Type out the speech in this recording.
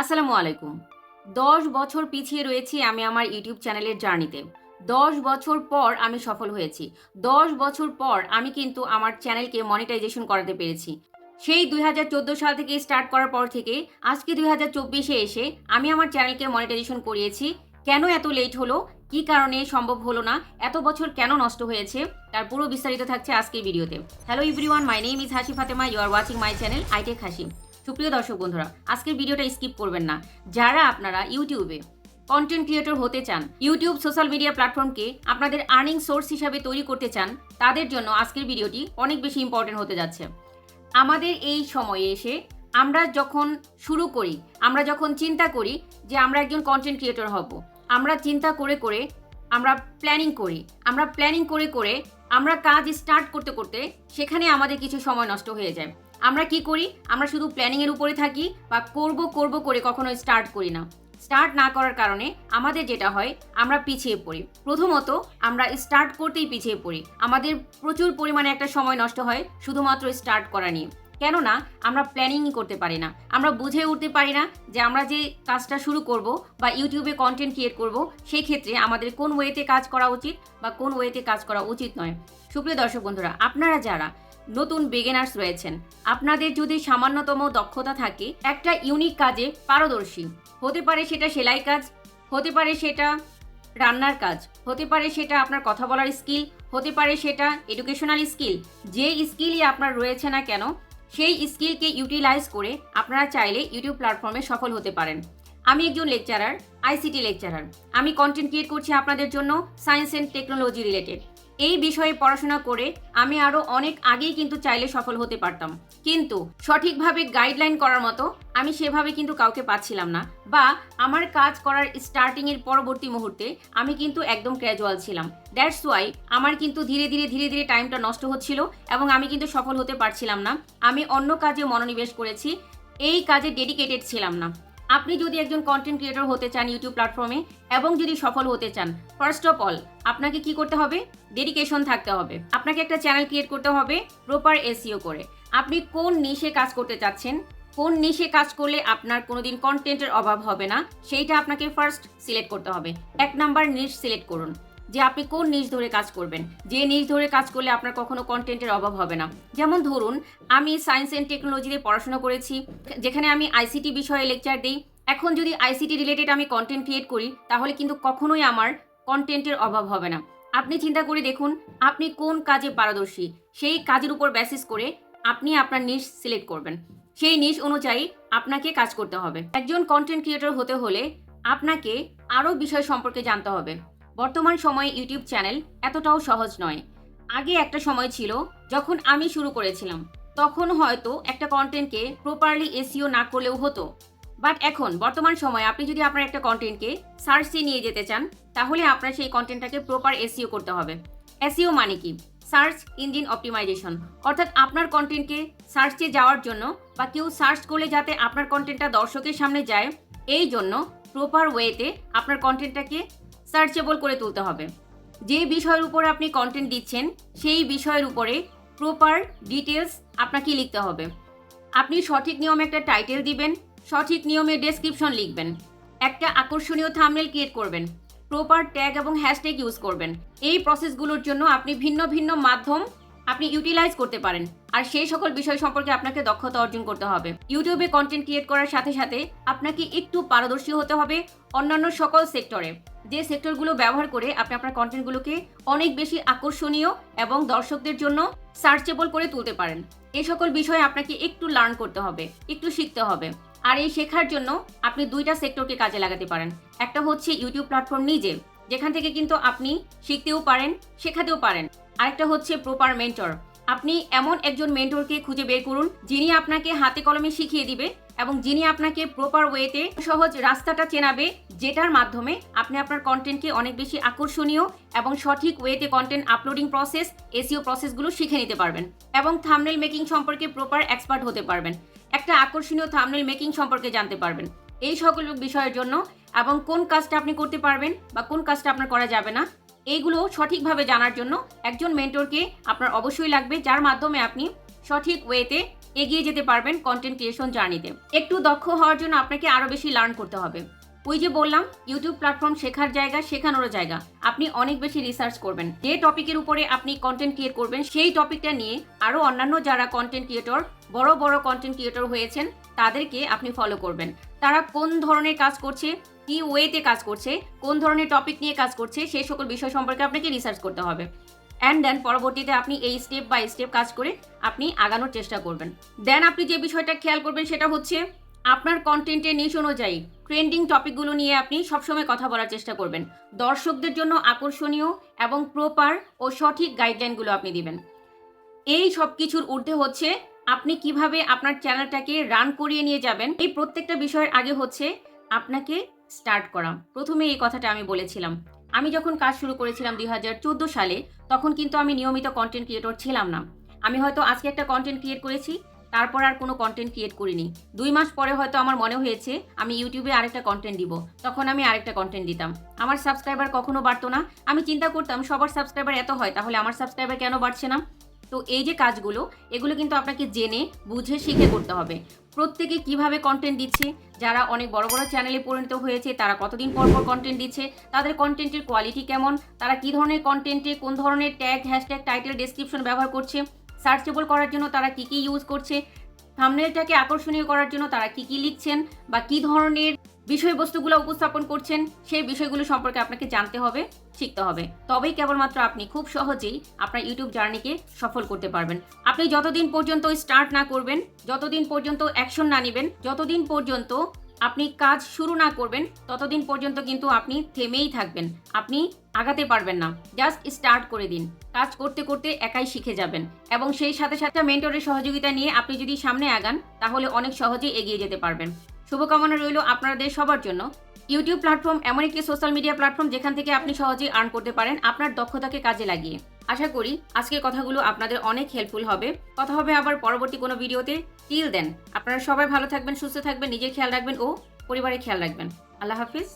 আসসালামু আলাইকুম। দশ বছর পিছিয়ে রয়েছি আমি আমার ইউটিউব চ্যানেলের জার্নিতে। দশ বছর পর আমি সফল হয়েছি। দশ বছর পর আমি কিন্তু আমার চ্যানেলকে মনিটাইজেশন করাতে পেরেছি। সেই দুই হাজার চোদ্দ সাল থেকে স্টার্ট করার পর থেকে আজকে দুই হাজার চব্বিশে এসে আমি আমার চ্যানেলকে মনিটাইজেশন করিয়েছি। কেন এত লেট হলো? কি কারণে সম্ভব হলো না? এত বছর কেন নষ্ট হয়েছে? তার পুরো বিস্তারিত থাকছে আজকের ভিডিওতে। Hello everyone my name is Hasi Fatema you are watching my channel iTech Hashim সুপ্রিয় দর্শক বন্ধুরা, আজকের ভিডিওটা স্কিপ করবেন না। যারা আপনারা ইউটিউবে কন্টেন্ট ক্রিয়েটর হতে চান, ইউটিউব সোশ্যাল মিডিয়া প্ল্যাটফর্মকে আপনাদের আর্নিং সোর্স হিসাবে তৈরি করতে চান, তাদের জন্য আজকের ভিডিওটি অনেক বেশি ইম্পর্টেন্ট হতে যাচ্ছে। আমাদের এই সময়ে এসে আমরা যখন শুরু করি, আমরা যখন চিন্তা করি যে আমরা একজন কন্টেন্ট ক্রিয়েটর হব, আমরা চিন্তা করে করে আমরা প্ল্যানিং করি, আমরা প্ল্যানিং করে করে আমরা কাজ স্টার্ট করতে করতে সেখানে আমাদের কিছু সময় নষ্ট হয়ে যায়। আমরা কি করি? আমরা শুধু প্ল্যানিংয়ের উপরে থাকি বা করব করব করে কখনো স্টার্ট করি না। স্টার্ট না করার কারণে আমাদের যেটা হয়, আমরা পিছিয়ে পড়ি। প্রথমত, আমরা স্টার্ট করতেই পিছিয়ে পড়ি। আমাদের প্রচুর পরিমাণে একটা সময় নষ্ট হয়, শুধুমাত্র স্টার্ট করা নিয়ে। কেননা আমরা প্ল্যানিংই করতে পারি না। আমরা বুঝে উঠতে পারি না যে আমরা যে কাজটা শুরু করব বা ইউটিউবে কন্টেন্ট ক্রিয়েট করব, সেই ক্ষেত্রে আমাদের কোন ওয়েতে কাজ করা উচিত বা কোন ওয়েতে কাজ করা উচিত নয়। সুপ্রিয় দর্শক বন্ধুরা, আপনারা যারা নতুন বেগেনার্স রয়েছেন, আপনাদের যদি সামান্যতম দক্ষতা থাকে, একটা ইউনিক কাজে পারদর্শী, হতে পারে সেটা সেলাই কাজ, হতে পারে সেটা রান্নার কাজ, হতে পারে সেটা আপনার কথা বলার স্কিল হতে পারে সেটা এডুকেশনাল স্কিল যে স্কিলই আপনার রয়েছে না কেন সেই স্কিলকে ইউটিলাইজ করে আপনারা চাইলে ইউটিউব প্ল্যাটফর্মে সফল হতে পারেন। আমি একজন লেকচারার, আইসিটি লেকচারার। আমি কন্টেন্ট ক্রিয়েট করছি আপনাদের জন্য সায়েন্স অ্যান্ড টেকনোলজি রিলেটেড এই বিষয়ে পড়াশোনা করে আমি আরও অনেক আগেই কিন্তু চাইলে সফল হতে পারতাম। কিন্তু সঠিকভাবে গাইডলাইন করার মতো আমি সেভাবে কিন্তু কাউকে পাচ্ছিলাম না বা আমার কাজ করার স্টার্টিংয়ের পরবর্তী মুহূর্তে আমি কিন্তু একদম ক্যাজুয়াল ছিলাম। দ্যাটস ওয়াই আমার কিন্তু ধীরে ধীরে ধীরে ধীরে টাইমটা নষ্ট হচ্ছিল এবং আমি কিন্তু সফল হতে পারছিলাম না। আমি অন্য কাজে মনোনিবেশ করেছি, এই কাজে ডেডিকেটেড ছিলাম না। আপনি যদি একজন কন্টেন্ট ক্রিয়েটর হতে চান ইউটিউব প্ল্যাটফর্মে এবং যদি সফল হতে চান ফার্স্ট অফ অল আপনাকে কি করতে হবে? ডেডিকেশন থাকতে হবে। আপনাকে একটা চ্যানেল ক্রিয়েট করতে হবে প্রপার এসিও করে। আপনি কোন নিশে কাজ করতে চাচ্ছেন? কোন নিশে কাজ করলে আপনার কোনোদিন কন্টেন্টের অভাব হবে না? সেইটা আপনাকে ফার্স্ট সিলেক্ট করতে হবে। এক নাম্বার নিশ সিলেক্ট করুন। যে আপনি কোন নিজ ধরে কাজ করবেন? যে নিজ ধরে কাজ করলে আপনার কখনো কন্টেন্টের অভাব হবে না। যেমন ধরুন, আমি সায়েন্স অ্যান্ড টেকনোলজিতে পড়াশোনা করেছি, যেখানে আমি আইসিটি বিষয়ে লেকচার দিই। এখন যদি আইসিটি রিলেটেড আমি কন্টেন্ট ক্রিয়েট করি, তাহলে কিন্তু কখনোই আমার কন্টেন্টের অভাব হবে না। আপনি চিন্তা করে দেখুন, আপনি কোন কাজে পারদর্শী? সেই কাজের উপর বেসিস করে আপনি আপনার নিশ সিলেক্ট করবেন। সেই নিশ অনুযায়ী আপনাকে কাজ করতে হবে। একজন কন্টেন্ট ক্রিয়েটর হতে হলে আপনাকে আরও বিষয় সম্পর্কে জানতে হবে। বর্তমান সময়ে ইউটিউব চ্যানেল এতটাও সহজ নয়। আগে একটা সময় ছিল যখন আমি শুরু করেছিলাম, তখন হয়তো একটা কন্টেন্টকে প্রপারলি এসিও না করলেও হতো। বাট এখন, বর্তমান সময়ে আপনি যদি আপনার একটা কন্টেন্টকে সার্চে নিয়ে যেতে চান, তাহলে আপনার সেই কন্টেন্টটাকে প্রপার এসিও করতে হবে। এসিও মানে কি? সার্চ ইঞ্জিন অপটিমাইজেশন অর্থাৎ আপনার কন্টেন্টকে সার্চে যাওয়ার জন্য বা কেউ সার্চ করলে যাতে আপনার কন্টেন্টটা দর্শকের সামনে যায়, এই জন্য প্রপার ওয়েতে আপনার কন্টেন্টটাকে সার্চেবল করে তুলতে হবে। যে বিষয়ের উপরে আপনি কন্টেন্ট দিচ্ছেন, সেই বিষয়ের উপরে প্রপার ডিটেলস আপনাকে লিখতে হবে। আপনি সঠিক নিয়মে একটা টাইটেল দিবেন, সঠিক নিয়মে ডেসক্রিপশন লিখবেন, একটা আকর্ষণীয় থামনেল ক্রিয়েট করবেন প্রপার ট্যাগ এবং হ্যাশট্যাগ ইউজ করবেন। এই প্রসেসগুলোর জন্য আপনি ভিন্ন ভিন্ন মাধ্যম আপনি ইউটিলাইজ করতে পারেন। আর সেই সকল বিষয় সম্পর্কে আপনাকে দক্ষতা অর্জন করতে হবে। ইউটিউবে কন্টেন্ট ক্রিয়েট করার সাথে সাথে আপনাকে একটু পারদর্শী হতে হবে অন্যান্য সকল সেক্টরে যে সেক্টরগুলো ব্যবহার করে আপনি আপনার কন্টেন্টগুলোকে অনেক বেশি আকর্ষণীয় এবং দর্শকদের জন্য সার্চেবল করে তুলতে পারেন। এই সকল বিষয়ে আপনাকে একটু লার্ন করতে হবে, একটু শিখতে হবে। আর এই শেখার জন্য আপনি দুইটা সেক্টরকে কাজে লাগাতে পারেন। একটা হচ্ছে ইউটিউব প্ল্যাটফর্ম নিজে, যেখান থেকে কিন্তু আপনি শিখতেও পারেন, শেখাতেও পারেন। আরেকটা হচ্ছে প্রপার মেন্টর আপনি এমন একজন মেন্টরকে খুঁজে বের করুন, যিনি আপনাকে হাতে কলমে শিখিয়ে দিবে এবং যিনি আপনাকে প্রপার ওয়েতে সহজ রাস্তাটা চেনাবে, যেটার মাধ্যমে আপনি আপনার কন্টেন্টকে অনেক বেশি আকর্ষণীয় এবং সঠিক ওয়েতে কন্টেন্ট আপলোডিং প্রসেস এসিও প্রসেসগুলো শিখে নিতে পারবেন এবং থামনেল মেকিং সম্পর্কে প্রপার এক্সপার্ট হতে পারবেন। একটা আকর্ষণীয় থামনেল মেকিং সম্পর্কে জানতে পারবেন। এই সকল বিষয়ের জন্য এবং কোন কাজটা আপনি করতে পারবেন বা কোন কাজটা আপনার করা যাবে না এইগুলো সঠিকভাবে জানার জন্য একজন মেন্টরকে আপনার অবশ্যই লাগবে, যার মাধ্যমে আপনি সঠিক ওয়েতে এগিয়ে যেতে পারবেন কন্টেন্ট ক্রিয়েশন জার্নিতে একটু দক্ষ হওয়ার জন্য আপনাকে আরও বেশি লার্ন করতে হবে। ওই যে বললাম ইউটিউব প্ল্যাটফর্ম শেখার জায়গা শেখানোর জায়গা। আপনি অনেক বেশি রিসার্চ করবেন। যে টপিকের উপরে আপনি কন্টেন্ট ক্রিয়েট করবেন, সেই টপিকটা নিয়ে আরও অন্যান্য যারা কন্টেন্ট ক্রিয়েটর বড় বড় কন্টেন্ট ক্রিয়েটর হয়েছেন, তাদেরকে আপনি ফলো করবেন। তারা কোন ধরনের কাজ করছে কি ওয়েতে কাজ করছে, কোন ধরনের টপিক নিয়ে কাজ করছে সেই সকল বিষয় সম্পর্কে আপনাকে রিসার্চ করতে হবে। অ্যান্ড দেন পরবর্তীতে আপনি এই স্টেপ বাই স্টেপ কাজ করে আপনি আগানোর চেষ্টা করবেন। দেন আপনি যে বিষয়টা খেয়াল করবেন সেটা হচ্ছে আপনার কন্টেন্টের নিশ অনুযায়ী ট্রেন্ডিং টপিকগুলো নিয়ে আপনি সবসময় কথা বলার চেষ্টা করবেন। দর্শকদের জন্য আকর্ষণীয় এবং প্রপার ও সঠিক গাইডলাইনগুলো আপনি দিবেন। এই সব কিছুর ঊর্ধ্বে হচ্ছে আপনি কীভাবে আপনার চ্যানেলটাকে রান করিয়ে নিয়ে যাবেন। এই প্রত্যেকটা বিষয়ের আগে হচ্ছে আপনাকে স্টার্ট করা প্রথমে এই কথাটা আমি বলেছিলাম। আমি যখন কাজ শুরু করেছিলাম দুই হাজার চোদ্দ সালে, তখন কিন্তু আমি নিয়মিত কন্টেন্ট ক্রিয়েটর ছিলাম না। আমি হয়তো আজকে একটা কন্টেন্ট ক্রিয়েট করেছি, তারপর আর কোনো কন্টেন্ট ক্রিয়েট করিনি। দুই মাস পরে হয়তো আমার মনে হয়েছে, আমি ইউটিউবে আরেকটা কন্টেন্ট দিব। তখন আমি আরেকটা কন্টেন্ট দিতাম। আমার সাবস্ক্রাইবার কখনো বাড়তো না। আমি চিন্তা করতাম, সবার সাবস্ক্রাইবার এত হয়, তাহলে আমার সাবস্ক্রাইবার কেন বাড়ছে না? তো এই যে কাজগুলো, এগুলো কিন্তু আপনাকে জেনে, বুঝে শিখে করতে হবে। প্রত্যেকে কীভাবে কন্টেন্ট দিচ্ছে, যারা অনেক বড় বড় চ্যানেলে পরিণত হয়েছে, তারা কতদিন পর পর কন্টেন্ট দিচ্ছে, তাদের কন্টেন্টের কোয়ালিটি কেমন, তারা কি ধরনের কন্টেন্টে কোন ধরনের ট্যাগ হ্যাশট্যাগ টাইটেল ডেসক্রিপশন ব্যবহার করছে সার্চেবল করার জন্য তারা কি কি ইউজ করছে থামনেলটাকে আকর্ষণীয় করার জন্য তারা কি কি লিখছেন, বা কি ধরনের বিষয়বস্তুগুলো উপস্থাপন করছেন, সেই বিষয়গুলো সম্পর্কে আপনাকে জানতে হবে, শিখতে হবে। তবেই কেবলমাত্র আপনি খুব সহজেই আপনার ইউটিউব জার্নিকে সফল করতে পারবেন। আপনি যতদিন পর্যন্ত স্টার্ট না করবেন, যতদিন পর্যন্ত অ্যাকশন না নেবেন, যতদিন পর্যন্ত আপনি কাজ শুরু না করবেন, ততদিন পর্যন্ত কিন্তু আপনি থেমেই থাকবেন। আপনি আগাতে পারবেন না। জাস্ট স্টার্ট করে দিন। কাজ করতে করতে একাই শিখে যাবেন। এবং সেই সাথে সাথে মেন্টরের সহযোগিতা নিয়ে আপনি যদি সামনে আগান, তাহলে অনেক সহজেই এগিয়ে যেতে পারবেন। শুভকামনা রইল আপনাদের সবার জন্য। ইউটিউব প্ল্যাটফর্ম এমন একটি সোশ্যাল মিডিয়া প্ল্যাটফর্ম যেখান থেকে আপনি সহজেই আর্ন করতে পারেন আপনার দক্ষতাকে কাজে লাগিয়ে। আশা করি আজকের কথাগুলো আপনাদের অনেক হেল্পফুল হবে। কথা হবে আবার পরবর্তী কোনো ভিডিওতে। টিল দেন আপনারা সবাই ভালো থাকবেন, সুস্থ থাকবেন, নিজের খেয়াল রাখবেন ও পরিবারের খেয়াল রাখবেন। আল্লাহ হাফিজ।